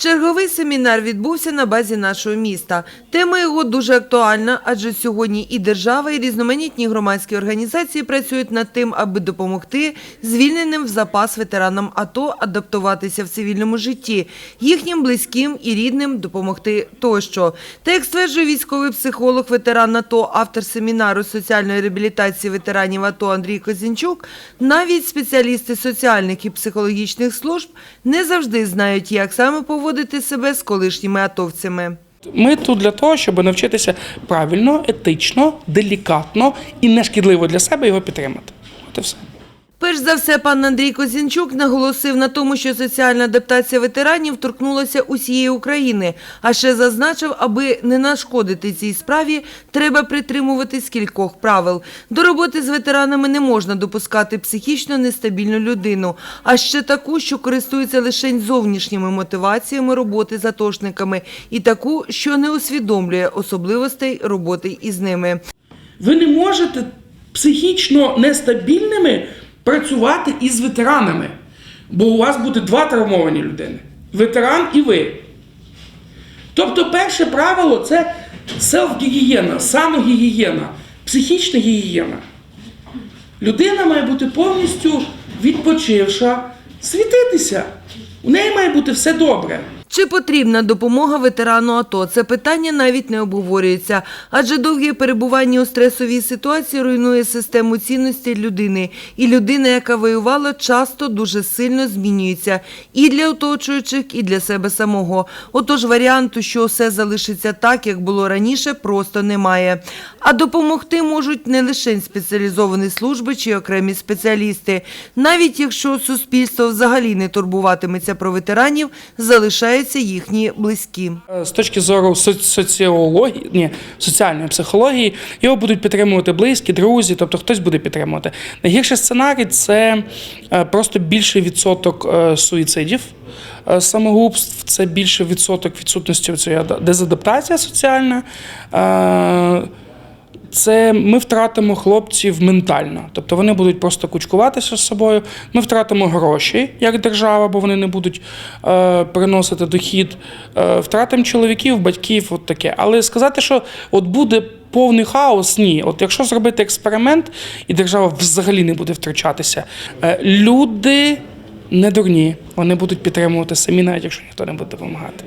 Черговий семінар відбувся на базі нашого міста. Тема його дуже актуальна, адже сьогодні і держава, і різноманітні громадські організації працюють над тим, аби допомогти звільненим в запас ветеранам АТО адаптуватися в цивільному житті, їхнім близьким і рідним допомогти тощо. Та як стверджує військовий психолог, ветеран АТО, автор семінару соціальної реабілітації ветеранів АТО Андрій Козінчук, навіть спеціалісти соціальних і психологічних служб не завжди знають, як саме поводити себе з колишніми атовцями. Ми тут для того, щоб навчитися правильно, етично, делікатно і нешкідливо для себе його підтримати. От і все. Перш за все, пан Андрій Козінчук наголосив на тому, що соціальна адаптація ветеранів торкнулася усієї України, а ще зазначив, аби не нашкодити цій справі, треба притримуватись кількох правил. До роботи з ветеранами не можна допускати психічно нестабільну людину, а ще таку, що користується лише зовнішніми мотиваціями роботи з атошниками, і таку, що не усвідомлює особливостей роботи із ними. Ви не можете психічно нестабільними працювати із ветеранами, бо у вас буде два травмовані людини: ветеран і ви. Тобто, перше правило це селф-гігієна, самогігієна, психічна гігієна. Людина має бути повністю відпочивша, світитися. У неї має бути все добре. Чи потрібна допомога ветерану АТО? Це питання навіть не обговорюється, адже довге перебування у стресовій ситуації руйнує систему цінностей людини. І людина, яка воювала, часто дуже сильно змінюється і для оточуючих, і для себе самого. Отож, варіанту, що все залишиться так, як було раніше, просто немає. А допомогти можуть не лише спеціалізовані служби чи окремі спеціалісти. Навіть якщо суспільство взагалі не турбуватиметься про ветеранів, залишаються їхні близькі. Е, З точки зору соц- соціології, ні, соціальної психології, його будуть підтримувати близькі, друзі, тобто хтось буде підтримувати. Найгірший сценарій це е, просто більший відсоток е, суїцидів, самогубств, це більший відсоток відсутності цієї дезадаптація соціальна. Це ми втратимо хлопців ментально, тобто вони будуть просто кучкуватися з собою. Ми втратимо гроші як держава, бо вони не будуть е, приносити дохід. Е, втратимо чоловіків, батьків, от таке. Але сказати, що от буде повний хаос, ні. От якщо зробити експеримент, і держава взагалі не буде втручатися, е, люди не дурні, вони будуть підтримувати самі, навіть якщо ніхто не буде допомагати.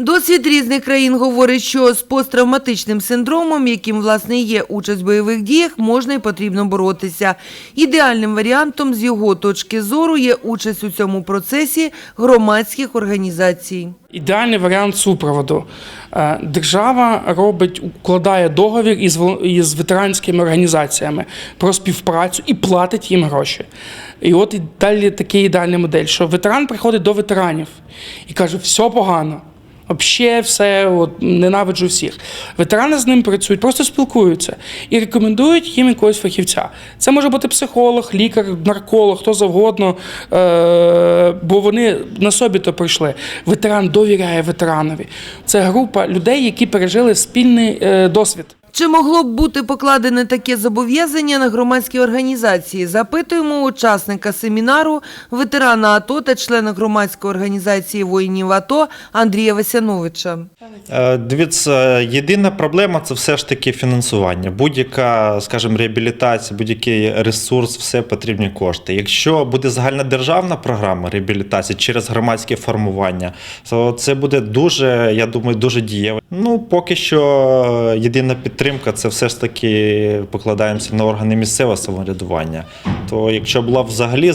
Досвід різних країн говорить, що з посттравматичним синдромом, яким власне є участь в бойових діях, можна і потрібно боротися. Ідеальним варіантом з його точки зору є участь у цьому процесі громадських організацій. Ідеальний варіант супроводу. Е, Держава робить, укладає договір із, із ветеранськими організаціями про співпрацю і платить їм гроші. І от і далі такий ідеальний модель, що ветеран приходить до ветеранів і каже, все погано. Взагалі все от, ненавиджу всіх. Ветерани з ним працюють, просто спілкуються і рекомендують їм якогось фахівця. Це може бути психолог, лікар, нарколог, хто завгодно, е- бо вони на собі то прийшли. Ветеран довіряє ветеранові. Це група людей, які пережили спільний е- досвід. Чи могло б бути покладене таке зобов'язання на громадські організації? Запитуємо учасника семінару, ветерана АТО та члена громадської організації воїнів АТО Андрія Васяновича. Е, Дивіться, єдина проблема це все ж таки фінансування. Будь-яка, скажімо, реабілітація, будь-який ресурс, все потрібні кошти. Якщо буде загальнодержавна програма реабілітації через громадське формування, то це буде дуже, я думаю, дуже дієво. Ну, поки що єдина підтримка це все ж таки покладаємося на органи місцевого самоврядування. То якщо була взагалі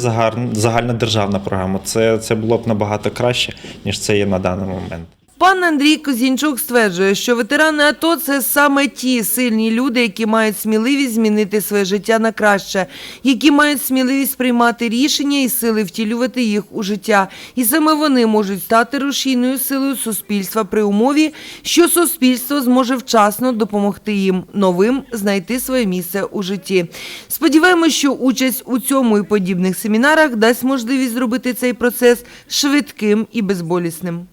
загальна державна програма, це, це було б набагато краще, ніж це є на даний момент. Пан Андрій Козінчук стверджує, що ветерани АТО – це саме ті сильні люди, які мають сміливість змінити своє життя на краще, які мають сміливість приймати рішення і сили втілювати їх у життя. І саме вони можуть стати рушійною силою суспільства при умові, що суспільство зможе вчасно допомогти їм новим знайти своє місце у житті. Сподіваємось, що участь у цьому і подібних семінарах дасть можливість зробити цей процес швидким і безболісним.